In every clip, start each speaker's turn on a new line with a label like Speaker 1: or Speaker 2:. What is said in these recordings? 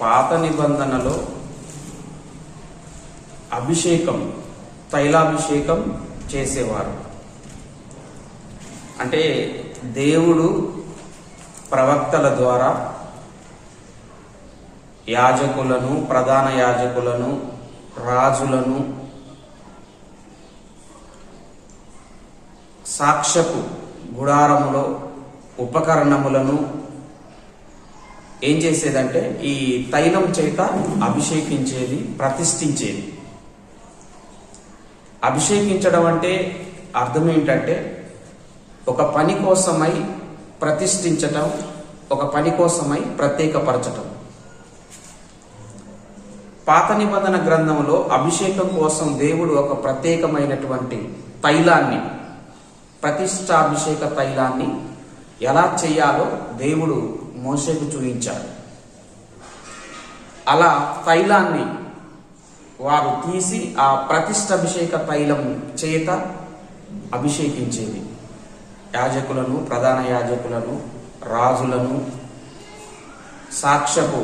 Speaker 1: పాత నిబంధనలో అభిషేకం తైలాభిషేకం చేసేవారు. అంటే దేవుడు ప్రవక్తల ద్వారా యాజకులను ప్రధాన యాజకులను రాజులను సాక్ష్యపు గుడారములో ఉపకరణములను ఏం చేసేదంటే ఈ తైలం చేత అభిషేకించేది ప్రతిష్ఠించేది. అభిషేకించడం అంటే అర్థం ఏంటంటే ఒక పని కోసమై ప్రతిష్ఠించటం ఒక పని కోసమై ప్రత్యేకపరచటం. పాత నిబంధన గ్రంథంలో అభిషేకం కోసం దేవుడు ఒక ప్రత్యేకమైనటువంటి తైలాన్ని ప్రతిష్టాభిషేక తైలాన్ని ఎలా చేయాలో దేవుడు మోసేకు చూపించాడు అలా తైలాన్ని వారు తీసి ఆ ప్రతిష్టాభిషేక తైలం చేత అభిషేకించేది. యాజకులను ప్రధాన యాజకులను రాజులను సాక్ష్యపు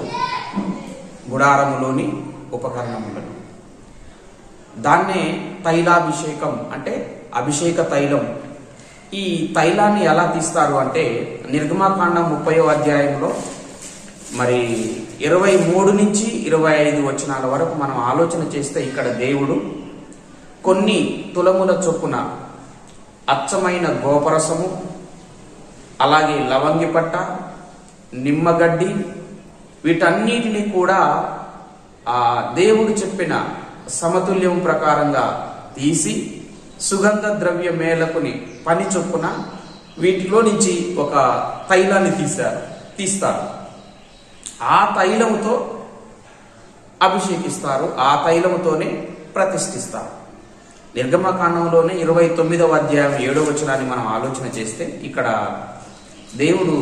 Speaker 1: గుడారములోని ఉపకరణములను. దాన్నే తైలాభిషేకం అంటే అభిషేక తైలం ఈ తైలాన్ని ఎలా తీస్తారు అంటే నిర్గమాకాండం ముప్పయో అధ్యాయంలో మరి ఇరవై మూడు నుంచి ఇరవై ఐదు వచనాల వరకు మనం ఆలోచన చేస్తే ఇక్కడ దేవుడు కొన్ని తులముల చొప్పున అచ్చమైన గోపరసము అలాగే లవంగి పట్ట నిమ్మగడ్డి వీటన్నిటిని కూడా ఆ దేవుడు చెప్పిన సమతుల్యం ప్రకారంగా తీసి సుగంధ ద్రవ్య మేలకుని పని చొప్పున వీటిలో నుంచి ఒక తైలాన్ని తీశారు తీస్తారు. ఆ తైలముతో అభిషేకిస్తారు ఆ తైలముతోనే ప్రతిష్ఠిస్తారు. నిర్గమకాండంలోనే ఇరవై తొమ్మిదవ అధ్యాయం ఏడవ వచనాన్ని మనం ఆలోచన చేస్తే ఇక్కడ దేవుడు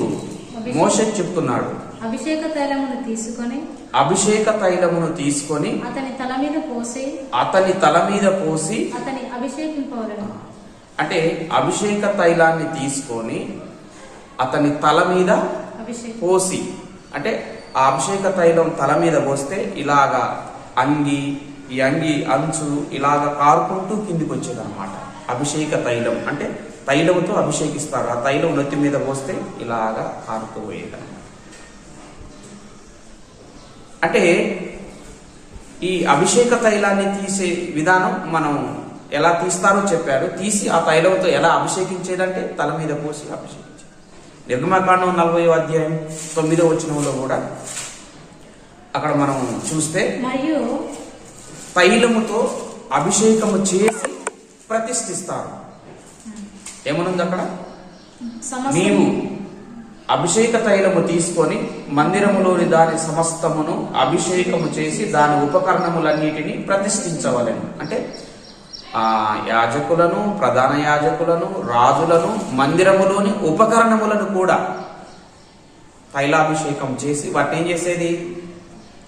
Speaker 1: మోషన్ చెప్తున్నాడు
Speaker 2: అభిషేక తైలమును తీసుకొని
Speaker 1: అభిషేక తైలమును తీసుకొని
Speaker 2: అతని తల మీద పోసి
Speaker 1: అతని తల మీద పోసి
Speaker 2: అతని అభిషేకింపవలను.
Speaker 1: అంటే అభిషేక తైలాన్ని తీసుకొని అతని తల మీద పోసి అంటే ఆ అభిషేక తైలం తల మీద పోస్తే ఇలాగా అంగి ఈ అంగి అంచు ఇలాగ కారుకుంటూ కిందికి వచ్చేది అనమాట అభిషేక తైలం అంటే తైలంతో అభిషేకిస్తారు. ఆ తైలం నెత్తి మీద పోస్తే ఇలాగా కారుతూ పోయేది అంటే ఈ అభిషేక తైలాన్ని తీసే విధానం మనం ఎలా తీస్తారో చెప్పాడు. తీసి ఆ తైలంతో ఎలా అభిషేకించేదంటే తల మీద పోసి అభిషేకించేది. నిర్గమకాండం నలభై అధ్యాయం తొమ్మిదో వచనంలో కూడా అక్కడ మనం చూస్తే
Speaker 2: మరియు
Speaker 1: తైలముతో అభిషేకము చేసి ప్రతిష్ఠిస్తారు. ఏమనుంది అక్కడ? నీవు అభిషేక తైలము తీసుకొని మందిరములోని దాని సమస్తమును అభిషేకము చేసి దాని ఉపకరణములన్నిటిని ప్రతిష్ఠించవలను. అంటే ఆ యాజకులను ప్రధాన యాజకులను రాజులను మందిరములోని ఉపకరణములను కూడా తైలాభిషేకం చేసి వాటిని ఏం చేసేది?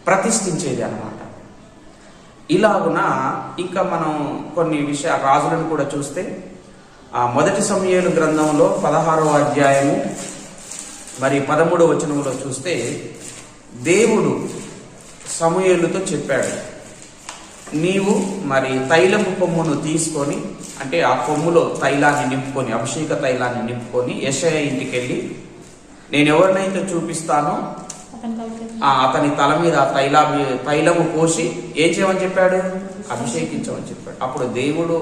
Speaker 1: ప్రతిష్ఠించేది అనమాట ఇలాగున ఇంకా మనం కొన్ని విషయ రాజులను కూడా చూస్తే ఆ మొదటి సమయాలు గ్రంథంలో పదహారవ అధ్యాయము మరి పదమూడవ వచనంలో చూస్తే దేవుడు సమూయేలుతో చెప్పాడు నీవు మరి తైలపు కొమ్మును తీసుకొని అంటే ఆ కొమ్ములో తైలాన్ని నింపుకొని అభిషేక తైలాన్ని నింపుకొని యశయ ఇంటికి వెళ్ళి నేను ఎవరినైతే చూపిస్తానో
Speaker 2: అతని
Speaker 1: తల మీద ఆ తైలాభి తైలము పోసి ఏం చేయమని చెప్పాడు? అభిషేకించమని చెప్పాడు. అప్పుడు దేవుడు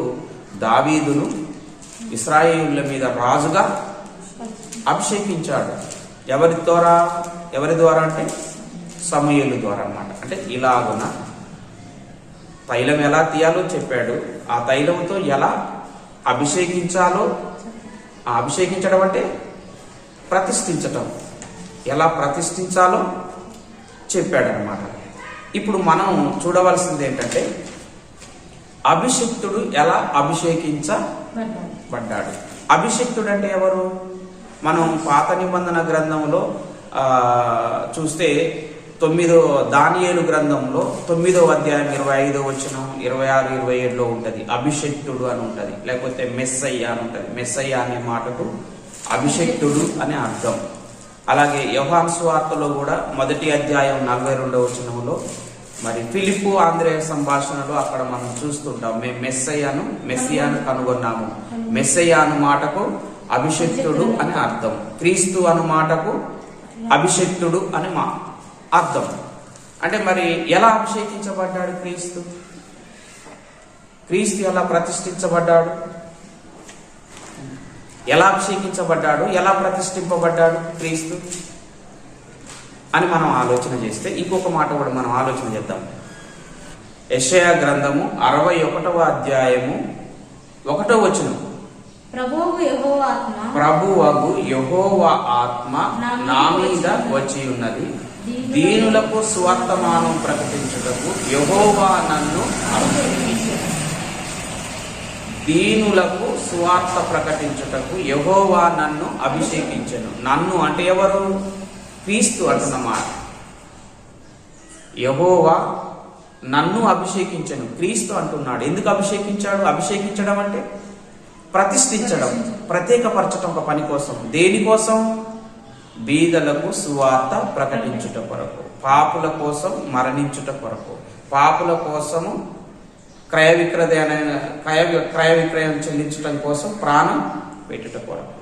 Speaker 1: దావీదును ఇస్రాయేళ్ళ మీద రాజుగా అభిషేకించాడు. ఎవరి ద్వారా ఎవరి ద్వారా అంటే సమయలు ద్వారా అన్నమాట. అంటే ఇలాగున తైలం ఎలా తీయాలో చెప్పాడు. ఆ తైలంతో ఎలా అభిషేకించాలో ఆ అభిషేకించడం అంటే ప్రతిష్ఠించటం. ఎలా ప్రతిష్ఠించాలో చెప్పాడనమాట ఇప్పుడు మనం చూడవలసింది ఏంటంటే అభిషిక్తుడు ఎలా అభిషేకించబడ్డాడు అభిషిక్తుడు అంటే ఎవరు? మనం పాత నిబంధన గ్రంథంలో ఆ, చూస్తే తొమ్మిదో దానియేలు గ్రంథంలో తొమ్మిదో అధ్యాయం ఇరవై ఐదో వచ్చిన ఇరవై ఆరు ఇరవై ఏడులో ఉంటది. అభిషక్తుడు అని ఉంటది. లేకపోతే మెస్సయ్య అని ఉంటది. మెస్సయ్య అనే మాటకు అభిషక్తుడు అనే అర్థం. అలాగే యోహాన్ సువార్తలో కూడా మొదటి అధ్యాయం నలభై రెండవ వచనంలో మరి ఫిలిప్పు ఆంధ్రేయ సంభాషణలో అక్కడ మనం చూస్తుంటాం. మేము మెస్సయ్యాను మెస్సియాను కనుగొన్నాము. మెస్సయ్య అను మాటకు అభిషక్తుడు అని అర్థం. క్రీస్తు అను మాటకు అభిషక్తుడు అని మా అర్థం. అంటే మరి ఎలా అభిషేకించబడ్డాడు క్రీస్తు? క్రీస్తు ఎలా ప్రతిష్ఠించబడ్డాడు? ఎలా అభిషేకించబడ్డాడు? ఎలా ప్రతిష్ఠింపబడ్డాడు క్రీస్తు? అని మనం ఆలోచన చేస్తే ఇంకొక మాట కూడా మనం ఆలోచన చేద్దాం. యషయా గ్రంథము అరవై ఒకటవ అధ్యాయము ఒకటో వచనం. ప్రభువగు యహోవ ఆత్మ నా మీద వచ్చి ఉన్నది దీనులకు స్వర్తమానం ప్రకటించుటకు యహోవా నన్ను. దీనులకు సువార్త ప్రకటించుటకు యహోవా నన్ను అభిషేకించెను. నన్ను అంటే ఎవరు? క్రీస్తు అంటున్నమాట. యహోవా నన్ను అభిషేకించను. క్రీస్తు అంటున్నాడు. ఎందుకు అభిషేకించాడు? అభిషేకించడం అంటే ప్రతిష్ఠించడం ప్రత్యేకపరచడం ఒక పని కోసం. దేనికోసం బీదలకు సువార్త ప్రకటించుట కొరకు పాపుల కోసం మరణించుట కొరకు. పాపుల కోసము క్రయ విక్రయ క్రయ క్రయ విక్రయం చెల్లించటం కోసం ప్రాణం పెట్టుట కొరకు.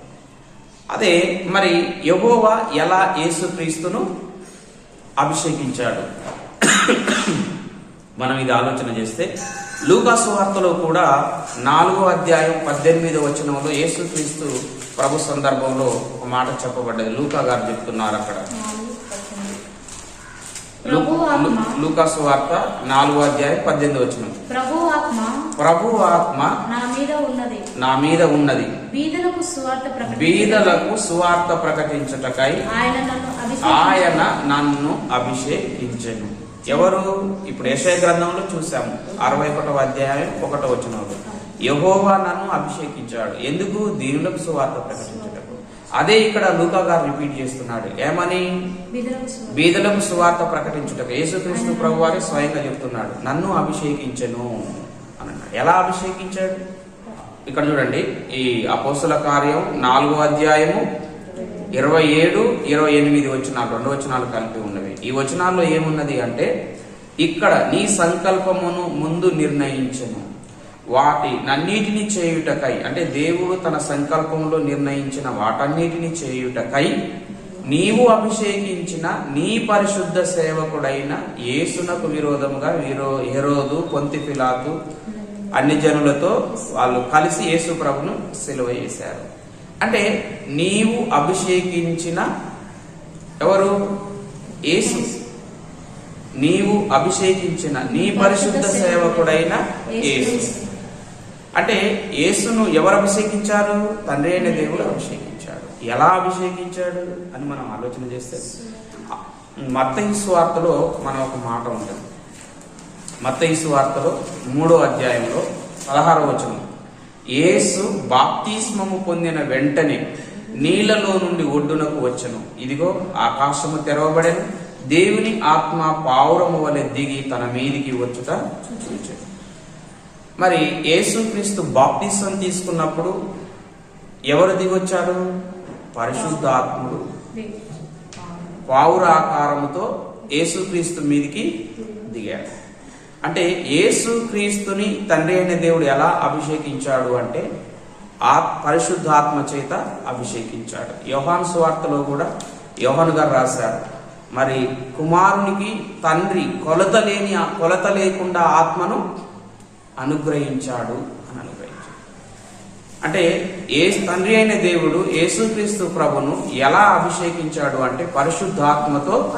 Speaker 1: అదే మరి యహోవా ఎలా యేసుక్రీస్తును అభిషేకించాడు? మనం ఇది ఆలోచన చేస్తే లూకాసు వార్తలో కూడా నాలుగో అధ్యాయం పద్దెనిమిదో వచనంలో యేసుక్రీస్తు ప్రభు సందర్భంలో ఒక మాట చెప్పబడ్డది. లూకా గారు చెప్తున్నారు అక్కడ. లూకాసు వార్త నాలుగో అధ్యాయం పద్దెనిమిది వచనం.
Speaker 2: ప్రభు ఆత్మ
Speaker 1: ప్రభు ఆత్మ
Speaker 2: నా మీద ఉన్నది.
Speaker 1: నా మీద ఉన్నది.
Speaker 2: బీదలకు సువార్త ప్రకటించుటకై
Speaker 1: బీదలకు సువార్త ప్రకటించుటకై
Speaker 2: ఆయన. నన్ను
Speaker 1: అభిషేకించెను. ఎవరు? ఇప్పుడు యశయ గ్రంథంలో చూసాము. అరవై ఒకటవ అధ్యాయం ఒకటో వచనంలో. యహోవా నన్ను అభిషేకించాడు. ఎందుకు? దీనులకు సువార్త ప్రకటించుటకు అదే ఇక్కడ లూకా గారు రిపీట్ చేస్తున్నాడు. ఏమని?
Speaker 2: బీదలకు సువార్త.
Speaker 1: ప్రకటించుటకు. యేసుక్రీస్తు ప్రభు వారే స్వయంగా చెప్తున్నాడు. నన్ను అభిషేకించెను అని అన్నాడు ఎలా అభిషేకించాడు? ఇక్కడ చూడండి. ఈ అపోస్తుల కార్యం నాలుగో అధ్యాయము ఇరవై ఏడు ఇరవై ఎనిమిది వచనాలు రెండు వచనాలు కలిపి ఈ వచనాల్లో ఏమున్నది అంటే ఇక్కడ నీ సంకల్పమును ముందు నిర్ణయించను వాటి నన్నిటిని చేయుటకై అంటే దేవుడు తన సంకల్పంలో నిర్ణయించిన వాటన్నిటిని చేయుటకై నీవు అభిషేకించిన నీ పరిశుద్ధ సేవకుడైన యేసునకు విరోధముగా వీరో హెరోదు పొంతి పిలాతు అన్ని జనులతో వాళ్ళు కలిసి యేసు ప్రభును సెలవు చేశారు. అంటే నీవు అభిషేకించిన ఎవరు? యేసు నీవు అభిషేకించిన నీ పరిశుద్ధ సేవకుడైన యేసు. అంటే యేసును ఎవరు అభిషేకించారు? తండ్రి అయిన దేవుడు అభిషేకించాడు. ఎలా అభిషేకించాడు అని మనం ఆలోచన చేస్తే మత్తయి వార్తలో మనం ఒక మాట ఉంటుంది. మత్తయి వార్తలో మూడో అధ్యాయంలో పదహారో వచనం. యేసు బాప్తిస్మము పొందిన వెంటనే నీళ్ళలో నుండి ఒడ్డునకు వచ్చను. ఇదిగో ఆకాశము తెరవబడెను. దేవుని ఆత్మ పావురము వలె దిగి తన మీదికి వచ్చుట చూచాడు మరి యేసుక్రీస్తు బాప్తిసం తీసుకున్నప్పుడు ఎవరు దిగొచ్చారు? పరిశుద్ధాత్ముడు. పావుర ఆకారముతో యేసుక్రీస్తు మీదికి దిగాడు. అంటే యేసుక్రీస్తుని తండ్రి అయిన దేవుడు ఎలా అభిషేకించాడు అంటే ఆ పరిశుద్ధాత్మ చేత అభిషేకించాడు. యోహాను సువార్తలో కూడా యోహాను గారు రాశారు మరి కుమారునికి తండ్రి కొలత లేని కొలత లేకుండా ఆత్మను అనుగ్రహించాడు అని అనుగ్రహించాడు. అంటే ఏ తండ్రి అయిన దేవుడు యేసుక్రీస్తు ప్రభును ఎలా అభిషేకించాడు అంటే పరిశుద్ధాత్మతో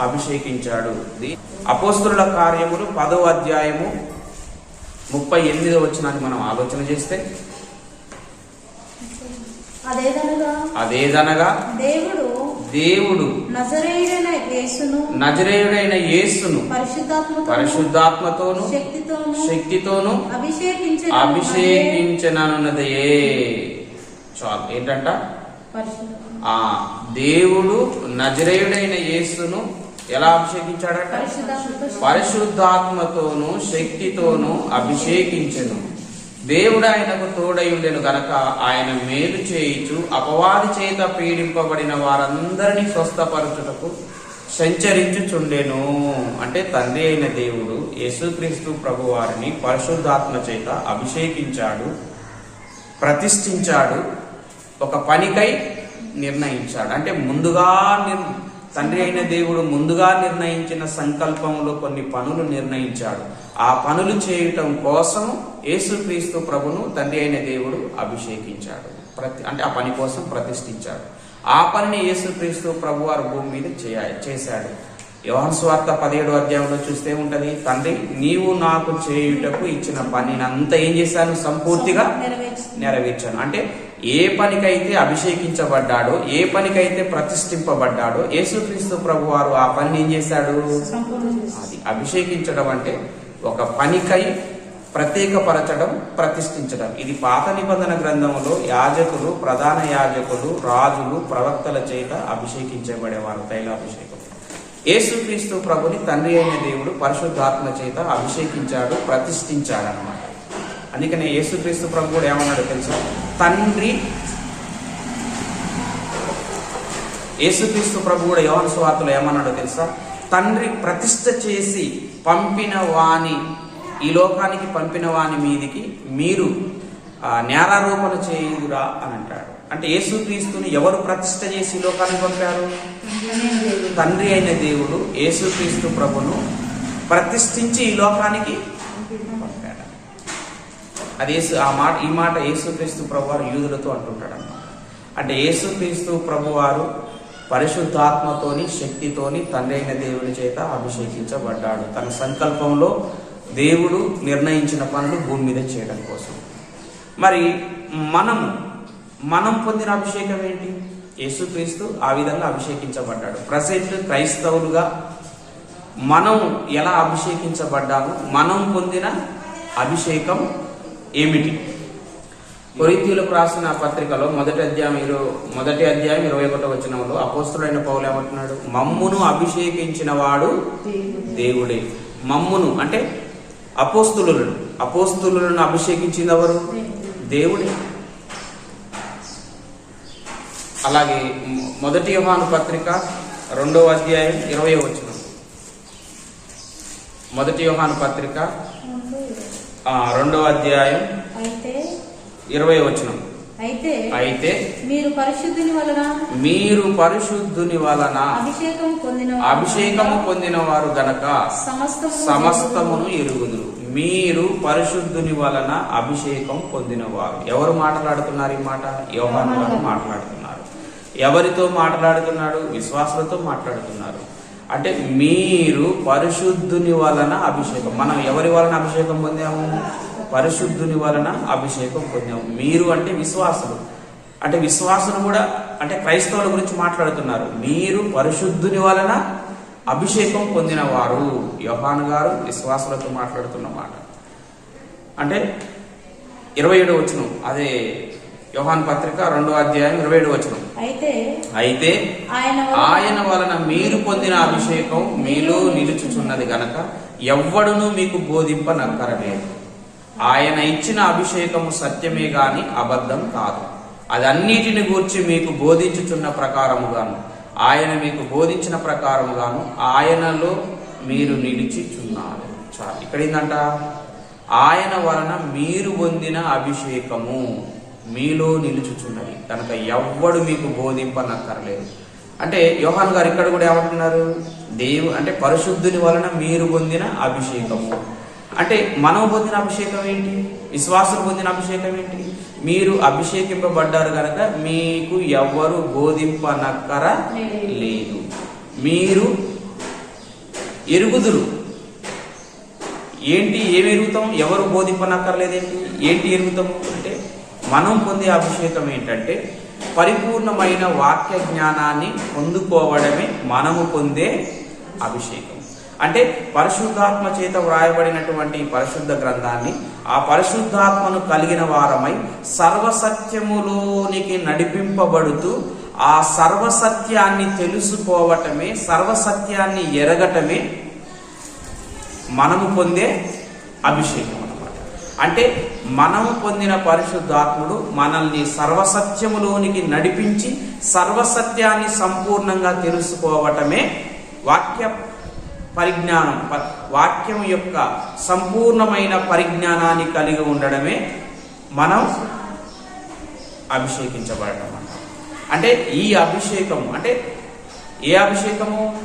Speaker 2: అభిషేకించాడు.
Speaker 1: అపోస్తుల కార్యములు పదో అధ్యాయము ముప్పై ఎనిమిదో వచ్చినాన్ని మనం ఆలోచన చేస్తే
Speaker 2: అదేదనగా? దేవుడు
Speaker 1: దేవుడు
Speaker 2: నజరేయుడైన యేసును
Speaker 1: నజరేయుడైన యేసును
Speaker 2: పరిశుద్ధాత్మతో
Speaker 1: పరిశుద్ధాత్మతోను
Speaker 2: శక్తితోను
Speaker 1: శక్తితోను
Speaker 2: అభిషేకించిన
Speaker 1: అభిషేకించనన్నదయే చాలు ఏంటంట. ఆ దేవుడు నజరేయుడైన యేసును ఎలా అభిషేకించాడట?
Speaker 2: పరిశుద్ధాత్మతో
Speaker 1: పరిశుద్ధాత్మతోను శక్తితోను అభిషేకించెను. దేవుడు ఆయనకు తోడై ఉండెను గనక ఆయన మేలు చేయిచు అపవాది చేత పీడింపబడిన వారందరినీ స్వస్థపరచుటకు సంచరించుచుండెను. అంటే తండ్రి అయిన దేవుడు యేసుక్రీస్తు ప్రభు వారిని పరిశుద్ధాత్మ చేత అభిషేకించాడు ప్రతిష్ఠించాడు ఒక పనికై నిర్ణయించాడు. అంటే ముందుగా నిర్ తండ్రి అయిన దేవుడు ముందుగా నిర్ణయించిన సంకల్పంలో కొన్ని పనులు నిర్ణయించాడు. ఆ పనులు చేయటం కోసం యేసుక్రీస్తు ప్రభును తండ్రి అయిన దేవుడు అభిషేకించాడు. ప్రతి అంటే ఆ పని కోసం ప్రతిష్ఠించాడు. ఆ పనిని యేసుక్రీస్తు ప్రభు వారు భూమి మీద చేయ చేశాడు. యోహన్ స్వార్థ పదిహేడు అధ్యాయంలో చూస్తే ఉంటది తండ్రి నీవు నాకు చేయుటకు ఇచ్చిన పనిని అంతా ఏం చేశాను? సంపూర్తిగా
Speaker 2: నెరవేర్చు
Speaker 1: నెరవేర్చాను. అంటే ఏ పనికైతే అభిషేకించబడ్డాడో ఏ పనికైతే ప్రతిష్ఠింపబడ్డాడో యేసుక్రీస్తు ప్రభు వారు ఆ పని ఏం చేశాడు. అది అభిషేకించడం అంటే ఒక పనికై ప్రత్యేకపరచడం ప్రతిష్ఠించడం. ఇది పాత నిబంధన గ్రంథంలో యాజకులు ప్రధాన యాజకులు రాజులు ప్రవక్తల చేత అభిషేకించబడేవారు తైలాభిషేకం. యేసుక్రీస్తు ప్రభుని తండ్రి అయిన దేవుడు పరిశుద్ధాత్మ చేత అభిషేకించాడు ప్రతిష్ఠించాడు అనమాట అందుకనే యేసుక్రీస్తు ప్రభు కూడా ఏమన్నాడు తెలుసా? తండ్రి యేసుక్రీస్తు ప్రభు కూడా యోన స్వార్తలో ఏమన్నాడో తెలుసా? తండ్రి ప్రతిష్ట చేసి పంపిన వాణి ఈ లోకానికి పంపిన వాని మీదికి మీరు ఆ, నేరారోపణ చేయురా అని అంటాడు. అంటే యేసుక్రీస్తుని ఎవరు ప్రతిష్ట చేసి లోకానికి పంపారు? తండ్రి అయిన దేవుడు యేసుక్రీస్తు ప్రభును ప్రతిష్ఠించి ఈ లోకానికి పంపాడు. అది యేసు ఆ మాట ఈ మాట యేసుక్రీస్తు ప్రభు వారు యూదులతో అంటుంటాడు అన్నమాట అంటే యేసుక్రీస్తు ప్రభు వారు పరిశుద్ధాత్మతోని శక్తితోని తండ్రి అయిన దేవుని చేత అభిషేకించబడ్డాడు. తన సంకల్పంలో దేవుడు నిర్ణయించిన పనులు భూమి మీద చేయడం కోసం. మరి మనము మనం పొందిన అభిషేకం ఏంటి? యేసుక్రీస్తు ఆ విధంగా అభిషేకించబడ్డాడు. ప్రజెంట్ క్రైస్తవులుగా మనం ఎలా అభిషేకించబడ్డాము? మనం పొందిన అభిషేకం ఏమిటి? కొరింథీయులకు రాసిన పత్రికలో మొదటి అధ్యాయం ఇరవై మొదటి అధ్యాయం ఇరవై ఒకటో వచనంలో అపోస్తుడైన పౌలు ఏమంటున్నాడు? మమ్మును అభిషేకించిన వాడు దేవుడే. మమ్మును అంటే అపోస్తులను అపోస్తులను అభిషేకించింది ఎవరు? దేవుడే. అలాగే మొదటి యోహాను పత్రిక రెండవ అధ్యాయం ఇరవై వచనం. మొదటి యోహాను పత్రిక రెండవ అధ్యాయం ఇరవై వచనం.
Speaker 2: అయితే
Speaker 1: అయితే
Speaker 2: మీరు పరిశుద్ధుని వలన
Speaker 1: మీరు పరిశుద్ధుని వలన
Speaker 2: అభిషేకం పొందిన
Speaker 1: అభిషేకము పొందిన వారు గనక
Speaker 2: సమస్తము
Speaker 1: సమస్తమును ఎరుగుదురు. మీరు పరిశుద్ధుని వలన అభిషేకం పొందినవారు. ఎవరు మాట్లాడుతున్నారు ఈ మాట? యోహాను గారు. మాట్లాడుతున్నారు. ఎవరితో మాట్లాడుతున్నాడు? విశ్వాసులతో మాట్లాడుతున్నారు. అంటే మీరు పరిశుద్ధుని వలన అభిషేకం. మనం ఎవరి వలన అభిషేకం పొందాము? పరిశుద్ధుని వలన అభిషేకం పొందాము. మీరు అంటే విశ్వాసులు. అంటే విశ్వాసులు కూడా అంటే క్రైస్తవుల గురించి మాట్లాడుతున్నారు. మీరు పరిశుద్ధుని వలన అభిషేకం పొందిన వారు యోహాను గారు విశ్వాసులతో మాట్లాడుతున్న మాట. అంటే ఇరవై ఏడు వచనం. అదే యోహాన్ పత్రిక రెండో అధ్యాయం ఇరవై ఏడు వచనం.
Speaker 2: అయితే
Speaker 1: అయితే
Speaker 2: ఆయన వలన
Speaker 1: ఆయన వలన మీరు పొందిన అభిషేకం మీలో నిలుచుచున్నది గనక ఎవ్వడును మీకు బోధింపనక్కరలేదు. ఆయన ఇచ్చిన అభిషేకము సత్యమే గాని అబద్ధం కాదు. అదన్నిటిని గూర్చి మీకు బోధించుచున్న ప్రకారముగాను ఆయన మీకు బోధించిన ప్రకారముగాను ఆయనలో మీరు నిలిచిచున్నారు. చాలు ఇక్కడ ఏంటంట ఆయన వలన మీరు పొందిన అభిషేకము మీలో నిలుచుచున్నది. కనుక ఎవ్వడు మీకు బోధింపనక్కర్లేదు. అంటే యోహాన్ గారు ఇక్కడ కూడా ఏమంటున్నారు? దేవు అంటే పరిశుద్ధుని వలన మీరు పొందిన అభిషేకము. అంటే మనం పొందిన అభిషేకం ఏంటి? విశ్వాసులు పొందిన అభిషేకం ఏంటి? మీరు అభిషేకింపబడ్డారు కనుక మీకు ఎవ్వరు బోధింపనక్కర లేదు. మీరు ఎరుగుదురు. ఏంటి ఏమి ఎరుగుతాం? ఎవరు బోధింపనక్కర్లేదేంటి? ఏంటి ఎరుగుతాము అంటే మనం పొందే అభిషేకం ఏంటంటే పరిపూర్ణమైన వాక్య జ్ఞానాన్ని పొందుకోవడమే మనము పొందే అభిషేకం. అంటే పరిశుద్ధాత్మ చేత వ్రాయబడినటువంటి పరిశుద్ధ గ్రంథాన్ని ఆ పరిశుద్ధాత్మను కలిగిన వారమై సర్వసత్యములోనికి నడిపింపబడుతూ ఆ సర్వసత్యాన్ని తెలుసుకోవటమే సర్వసత్యాన్ని ఎరగటమే మనము పొందే అభిషేకం అనమాట అంటే మనం పొందిన పరిశుద్ధాత్ముడు మనల్ని సర్వసత్యములోనికి నడిపించి సర్వసత్యాన్ని సంపూర్ణంగా తెలుసుకోవటమే వాక్య. పరిజ్ఞానం ప- వాక్యం యొక్క సంపూర్ణమైన పరిజ్ఞానాన్ని కలిగి ఉండడమే మనం అభిషేకించబడటం అన్నమాట. అంటే ఈ అభిషేకము అంటే ఏ అభిషేకము?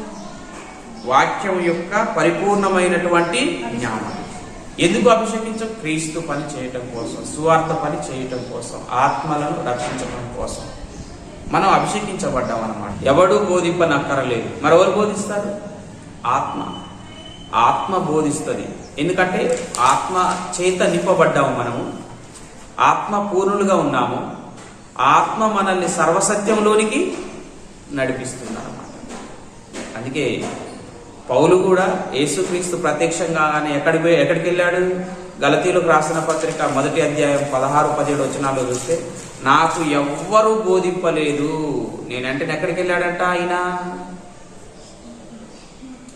Speaker 1: వాక్యం యొక్క పరిపూర్ణమైనటువంటి జ్ఞానం. ఎందుకు అభిషేకించం? క్రీస్తు పని చేయటం కోసం సువార్త పని చేయటం కోసం ఆత్మలను రక్షించడం కోసం. మనం అభిషేకించబడ్డాం అన్నమాట ఎవడు బోధింపనక్కరలేదు. మరెవరు బోధిస్తారు? ఆత్మ. ఆత్మ బోధిస్తుంది. ఎందుకంటే ఆత్మ చేత నింపబడ్డాము మనము. ఆత్మ పూర్ణులుగా ఉన్నాము. ఆత్మ మనల్ని సర్వసత్యంలోనికి నడిపిస్తుంది అన్నమాట అందుకే పౌలు కూడా యేసుక్రీస్తు ప్రత్యక్షంగానే ఎక్కడికి పోయి ఎక్కడికి వెళ్ళాడు? గలతీలకు రాసిన పత్రిక మొదటి అధ్యాయం పదహారు పదిహేడు వచనాలు చూస్తే నాకు ఎవ్వరూ బోధింపలేదు. నేనంటే ఎక్కడికి వెళ్ళాడంట ఆయన?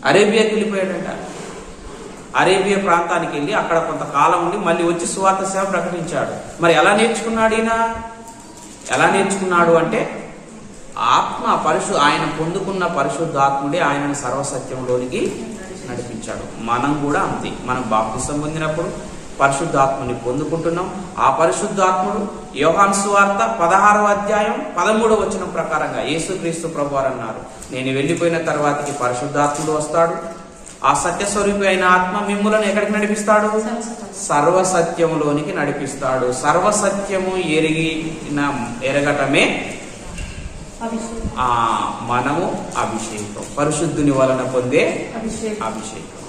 Speaker 1: అరేబియాకి వెళ్ళిపోయాడంట. అరేబియా ప్రాంతానికి వెళ్ళి అక్కడ కొంతకాలం ఉండి మళ్ళీ వచ్చి సువార్త సేవ ప్రకటించాడు. మరి ఎలా నేర్చుకున్నాడు ఈయన? ఎలా నేర్చుకున్నాడు అంటే ఆత్మ పరిశు ఆయన పొందుకున్న పరిశుద్ధాత్ముడే ఆయనను సర్వసత్యంలోనికి నడిపించాడు. మనం కూడా అంతే. మనం బాప్తిసం పొందినప్పుడు పరిశుద్ధాత్మని పొందుకుంటున్నాం. ఆ పరిశుద్ధాత్ముడు యోహాన్ సువార్త పదహారవ అధ్యాయం పదమూడవ వచనం ప్రకారంగా యేసుక్రీస్తు ప్రభు అన్నారు. నేను వెళ్ళిపోయిన తర్వాతకి పరిశుద్ధాత్ముడు వస్తాడు. ఆ సత్యస్వరూపి అయిన ఆత్మ మిమ్ములను ఎక్కడికి నడిపిస్తాడు? సర్వసత్యములోనికి నడిపిస్తాడు. సర్వసత్యము ఎరిగిన ఎరగటమే మనము అభిషేకం. పరిశుద్ధుని వలన పొందే అభిషేకం.